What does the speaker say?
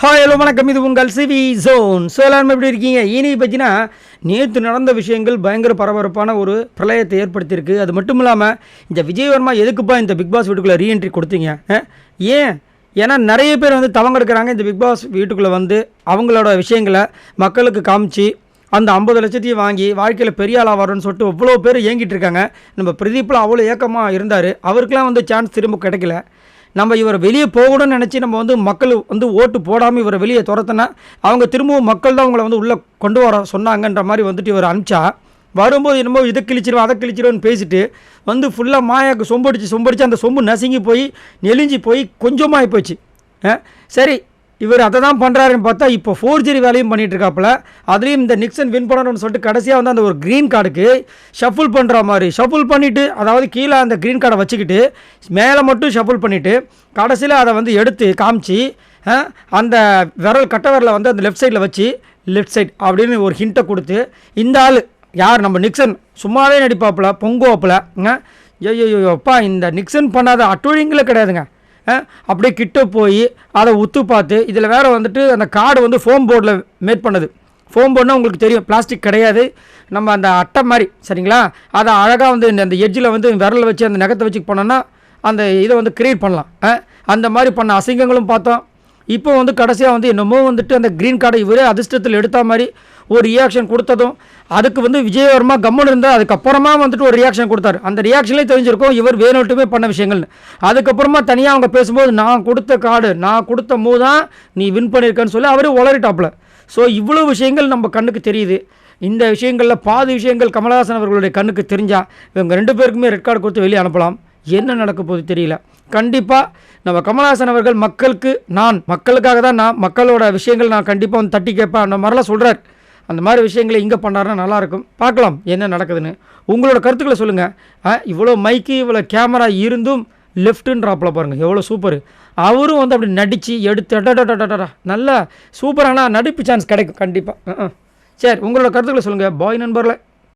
Hi hello வணக்கம். இது உங்கள் சிவி ஜோன் ஸோ எல்லாரும் எப்படி இருக்கீங்க? இனி பார்த்தீங்கன்னா நேற்று நடந்த விஷயங்கள் பயங்கர பரபரப்பான ஒரு பிரளயத்தை ஏற்படுத்தியிருக்கு. அது மட்டும் இல்லாமல் இந்த விஜயவர்மா எதுக்குப்பா இந்த பிக் பாஸ் வீட்டுக்குள்ளே ரீஎன்ட்ரி கொடுத்தீங்க? ஏன்? ஏன்னா நிறைய பேர் வந்து தவங்க எடுக்கிறாங்க இந்த பிக் பாஸ் வீட்டுக்குள்ளே வந்து அவங்களோட விஷயங்களை மக்களுக்கு காமிச்சு அந்த ஐம்பது லட்சத்தையும் வாங்கி வாழ்க்கையில் பெரிய ஆளாக வரும்னு சொல்லிட்டு இவ்வளோ பேர் ஏங்கிட்டு இருக்காங்க. நம்ம பிரதீப்பில் அவ்வளோ ஏக்கமாக இருந்தார். அவருக்கெலாம் வந்து சான்ஸ் திரும்ப கிடைக்கல. நம்ம இவரை வெளியே போகணும்னு நினச்சி நம்ம வந்து மக்கள் வந்து ஓட்டு போடாமல் இவரை வெளியே துரத்துனா அவங்க திரும்பவும் மக்கள் தான் அவங்கள வந்து உள்ளே கொண்டு வர சொன்னாங்கன்ற மாதிரி வந்துட்டு இவர் அனுப்பிச்சா வரும்போது என்னமோ இதை கிழிச்சிடும் அதை கிழிச்சிரும்னு பேசிட்டு வந்து ஃபுல்லாக மாயாக்கு சொம்படிச்சு சொம்படிச்சு அந்த சொம்பு நசுங்கி போய் நெளிஞ்சு போய் கொஞ்சமாக போச்சு. சரி இவர் அதை தான் பண்ணுறாருன்னு பார்த்தா இப்போ ஃபோர்ஜரி வேலையும் பண்ணிகிட்ருக்காப்புல அதுலேயும் இந்த நிக்சன் வின் பண்ணணும்னு சொல்லிட்டு கடைசியாக வந்து அந்த ஒரு க்ரீன் கார்டுக்கு ஷஃபுல் பண்ணுற மாதிரி ஷஃபுல் பண்ணிவிட்டு அதாவது கீழே அந்த க்ரீன் கார்டை வச்சுக்கிட்டு மேலே மட்டும் ஷஃபுல் பண்ணிவிட்டு கடைசியில் அதை வந்து எடுத்து காமிச்சு அந்த விரல் கட்ட விரலை வந்து அந்த லெஃப்ட் சைடில் வச்சு லெஃப்ட் சைட் அப்படின்னு ஒரு ஹிண்ட்டை கொடுத்து இந்த ஆள் யார்? நம்ம நிக்சன் சும்மாவே நடிப்பாப்புல பொங்குவாப்பில் ஐயோ அப்பா இந்த நிக்சன் பண்ணாத அட்டுழிங்களே கிடையாதுங்க. அப்படியே கிட்ட போய் அதை உத்து பார்த்து இதில் வேறு வந்துட்டு அந்த கார்டு வந்து ஃபோம் போர்டில் மேட் பண்ணது. ஃபோம் போர்டுனா உங்களுக்கு தெரியும் பிளாஸ்டிக் கிடையாது. நம்ம அந்த அட்டை மாதிரி சரிங்களா? அதை அழகாக வந்து இந்த- அந்த எட்ஜில் வந்து விரலில் வச்சு அந்த நகத்தை வச்சு பண்ணோன்னா அந்த இதை வந்து கிரியேட் பண்ணலாம். அந்த மாதிரி பண்ண அசிங்கங்களும் பார்த்தோம். இப்போ வந்து கடைசியாக வந்து என்னமோ வந்துட்டு அந்த க்ரீன் கார்டை இவரே அதிர்ஷ்டத்தில் எடுத்த மாதிரி ஒரு ரியாக்ஷன் கொடுத்ததும் அதுக்கு வந்து விஜயவர்மா கம்முன்னு இருந்தால் அதுக்கப்புறமா வந்துட்டு ஒரு ரியாக்ஷன் கொடுத்தாரு. அந்த ரியாக்ஷன்லேயே தெரிஞ்சிருக்கும் இவர் வேணுட்டுமே பண்ண விஷயங்கள்னு. அதுக்கப்புறமா தனியாக அவங்க பேசும்போது நான் கொடுத்த கார்டு நான் கொடுத்த மூ தான் நீ வின் பண்ணியிருக்கேன்னு சொல்லி அவரே உளறிட்டாப்புல. ஸோ இவ்வளோ விஷயங்கள் நம்ம கண்ணுக்கு தெரியுது. இந்த விஷயங்களில் பாதி விஷயங்கள் கமலஹாசன் அவர்களுடைய கண்ணுக்கு தெரிஞ்சால் இவங்க ரெண்டு பேருக்குமே ரெட் கார்டு கொடுத்து வெளியே அனுப்பலாம். என்ன நடக்க போகுது தெரியல. கண்டிப்பாக நம்ம கமல்ஹாசன் அவர்கள் மக்களுக்கு நான் மக்களுக்காக தான் நான் மக்களோட விஷயங்கள் நான் கண்டிப்பாக வந்து தட்டி கேட்பேன். அந்த மாதிரிலாம் சொல்கிறார் அந்த மாதிரி விஷயங்களை இங்கே பண்ணாருன்னா நல்லாயிருக்கும் பார்க்கலாம் என்ன நடக்குதுன்னு. உங்களோட கருத்துக்களை சொல்லுங்கள் இவ்வளோ மைக்கு இவ்வளோ கேமரா இருந்தும் லெஃப்ட்டுன்றாப்பில் பாருங்கள் எவ்வளோ சூப்பர் அவரும் வந்து அப்படி நடித்து எடுத்து டடடடடடா நல்ல சூப்பரான நடிப்பு சான்ஸ் கிடைக்கும். கண்டிப்பாக சரி உங்களோட கருத்துக்களை சொல்லுங்கள் பாய் நண்பரில்